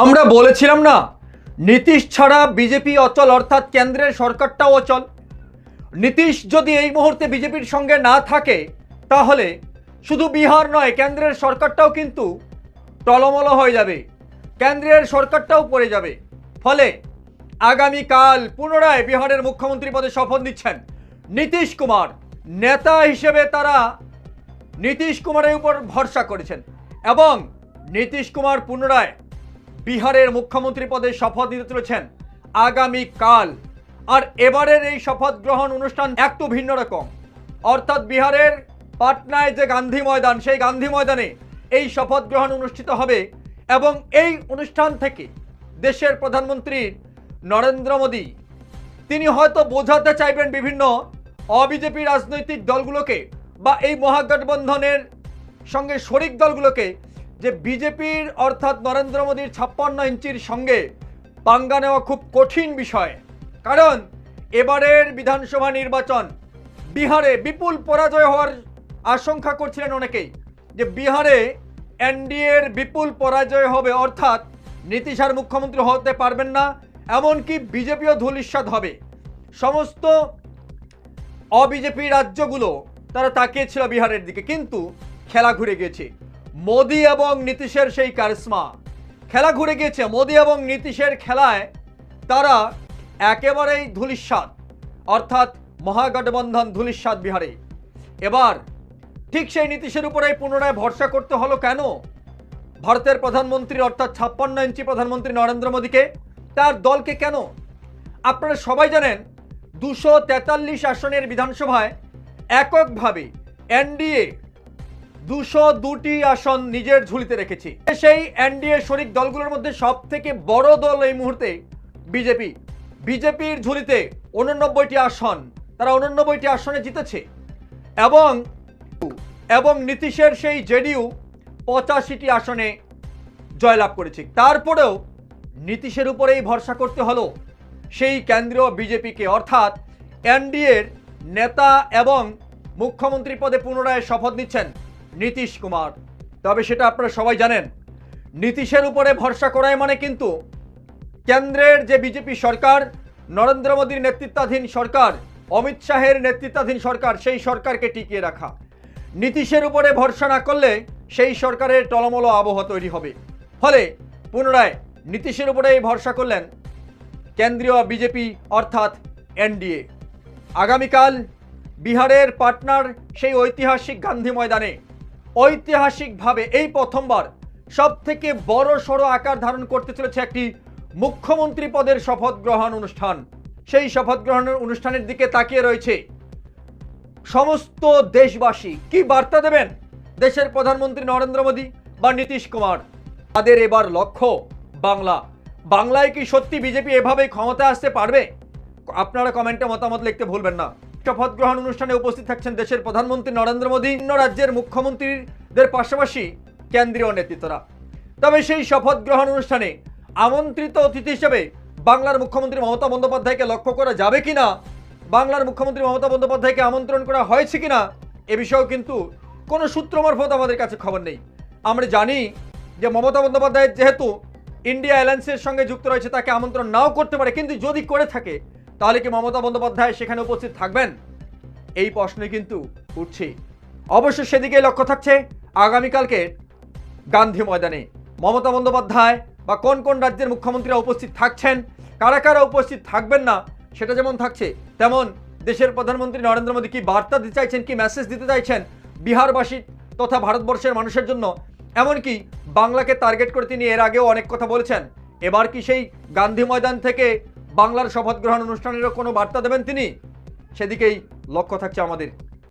আমরা বলেছিলাম না, নীতিশ ছাড়া বিজেপি অচল, অর্থাৎ কেন্দ্রের সরকারটাও অচল। নীতিশ যদি এই মুহূর্তে বিজেপির সঙ্গে না থাকে, তাহলে শুধু বিহার নয়, কেন্দ্রের সরকারটাও কিন্তু টলমল হয়ে যাবে। কেন্দ্রের সরকারটাও পড়ে যাবে। ফলে আগামীকাল পুনরায় বিহারের মুখ্যমন্ত্রী পদে শপথ নিচ্ছেন নীতিশ কুমার। নেতা হিসেবে তারা নীতিশ কুমারের উপর ভরসা করেছেন এবং নীতিশ কুমার পুনরায় বিহারের মুখ্যমন্ত্রী পদে শপথ নিতে চলেছেন আগামীকাল। আর এবারের এই শপথ গ্রহণ অনুষ্ঠান একটু ভিন্ন রকম। অর্থাৎ বিহারের পাটনায় যে গান্ধী ময়দান, সেই গান্ধী ময়দানে এই শপথ গ্রহণ অনুষ্ঠিত হবে এবং এই অনুষ্ঠান থেকে দেশের প্রধানমন্ত্রী নরেন্দ্র মোদী, তিনি হয়তো বোঝাতে চাইবেন বিভিন্ন অবিজেপি রাজনৈতিক দলগুলোকে বা এই মহাগঠবন্ধনের সঙ্গে শরিক দলগুলোকে যে বিজেপির অর্থাৎ নরেন্দ্র মোদীর ছাপ্পান্ন ইঞ্চির সঙ্গে পাঙ্গা নেওয়া খুব কঠিন বিষয়। কারণ এবারের বিধানসভা নির্বাচন বিহারে বিপুল পরাজয় হওয়ার আশঙ্কা করছিলেন অনেকেই, যে বিহারে এনডিএর বিপুল পরাজয় হবে অর্থাৎ নীতিশ আর মুখ্যমন্ত্রী হতে পারবেন না, এমনকি বিজেপিও ধূলিস্বাদ হবে। সমস্ত অবিজেপি রাজ্যগুলো তারা তাকিয়েছিল বিহারের দিকে, কিন্তু খেলা ঘুরে গিয়েছে। মোদি এবং নীতিশের সেই কারিশ্মা। খেলা ঘুরে গিয়েছে। মোদি এবং নীতিশের খেলায় তারা একেবারেই ধূলিস্বাদ অর্থাৎ মহাগঠবন্ধন ধূলিস্বাদ বিহারে। এবার ঠিক সেই নীতিশের উপরেই পুনরায় ভরসা করতে হলো কেন? ভারতের প্রধানমন্ত্রী অর্থাৎ ছাপ্পান্ন ইঞ্চি প্রধানমন্ত্রী নরেন্দ্র মোদীকে, তার দলকে কেন? আপনারা সবাই জানেন, দুশো তেতাল্লিশ আসনের বিধানসভায় এককভাবে এনডিএ দুশো দুটি আসন নিজের ঝুলিতে রেখেছি। সেই এনডিএ শরিক দলগুলোর মধ্যে সব থেকে বড় দল এই মুহূর্তে বিজেপি। বিজেপির ঝুলিতে উননব্বইটি আসন, তারা উননব্বইটি আসনে জিতেছে। এবং এবং নীতিশের সেই জেডিইউ পঁচাশিটি আসনে জয়লাভ করেছে। তারপরেও নীতিশের উপরেই ভরসা করতে হলো সেই কেন্দ্রীয় বিজেপিকে। অর্থাৎ এনডিএর নেতা এবং মুখ্যমন্ত্রী পদে পুনরায় শপথ নিচ্ছেন নীতিশ কুমার। তবে সেটা আপনারা সবাই জানেন। নীতিশের উপরে ভরসা করাই মানে কিন্তু কেন্দ্রের যে বিজেপি সরকার, নরেন্দ্র মোদীর নেতৃত্বাধীন সরকার, অমিত শাহের নেতৃত্বাধীন সরকার, সেই সরকারকে টিকিয়ে রাখা। নীতিশের উপরে ভরসা না করলে সেই সরকারের টলমলো আবহ তৈরি হবে। ফলে পুনরায় নীতিশের উপরেই ভরসা করলেন কেন্দ্রীয় বিজেপি, অর্থাৎ এনডিএ। আগামীকাল বিহারের পাটনার সেই ঐতিহাসিক গান্ধী ময়দানে ঐতিহাসিকভাবে এই প্রথমবার সব থেকে বড় সড়ো আকার ধারণ করতে চলেছে একটি মুখ্যমন্ত্রী পদের শপথ গ্রহণ অনুষ্ঠান। সেই শপথ গ্রহণের অনুষ্ঠানের দিকে তাকিয়ে রয়েছে সমস্ত দেশবাসী। কি বার্তা দেবেন দেশের প্রধানমন্ত্রী নরেন্দ্র মোদী বা নীতিশ কুমার? তাদের এবার লক্ষ্য বাংলা। বাংলায় কি সত্যি বিজেপি এভাবে ক্ষমতা আসতে পারবে? আপনারা কমেন্টে মতামত লিখতে ভুলবেন না। শপথ গ্রহণ অনুষ্ঠানে উপস্থিত থাকছেন দেশের প্রধানমন্ত্রী নরেন্দ্র মোদী, অন্য রাজ্যের মুখ্যমন্ত্রীদের পাশাপাশি কেন্দ্রীয় নেতৃত্বরা। তবে সেই শপথ গ্রহণ অনুষ্ঠানে আমন্ত্রিত অতিথি হিসেবে বাংলার মুখ্যমন্ত্রী মমতা বন্দ্যোপাধ্যায়কে লক্ষ্য করা যাবে কিনা, বাংলার মুখ্যমন্ত্রী মমতা বন্দ্যোপাধ্যায়কে আমন্ত্রণ করা হয়েছে কিনা, এ বিষয়েও কিন্তু কোনো সূত্র মারফত আমাদের কাছে খবর নেই। আমরা জানি যে মমতা বন্দ্যোপাধ্যায় যেহেতু ইন্ডিয়া অ্যালায়েন্সের সঙ্গে যুক্ত রয়েছে, তাকে আমন্ত্রণ নাও করতে পারে, কিন্তু যদি করে থাকে তাহলে কি মমতা বন্দ্যোপাধ্যায় সেখানে উপস্থিত থাকবেন? এই প্রশ্নে কিন্তু উঠছে। অবশ্য সেদিকে লক্ষ্য থাকছে আগামীকালকে গান্ধী ময়দানে। মমতা বন্দ্যোপাধ্যায় বা কোন কোন রাজ্যের মুখ্যমন্ত্রীরা উপস্থিত থাকছেন, কারা কারা উপস্থিত থাকবেন না, সেটা যেমন থাকছে, তেমন দেশের প্রধানমন্ত্রী নরেন্দ্র মোদী কি বার্তা দিতে চাইছেন, কি মেসেজ দিতে চাইছেন বিহারবাসী তথা ভারতবর্ষের মানুষের জন্য? এমনকি বাংলাকে টার্গেট করে তিনি এর আগেও অনেক কথা বলেছেন। এবার কি সেই গান্ধী ময়দান থেকে বাংলার শপথ গ্রহণ অনুষ্ঠানেরও কোনো বার্তা দেবেন তিনি? সেদিকেই লক্ষ্য থাকছে আমাদের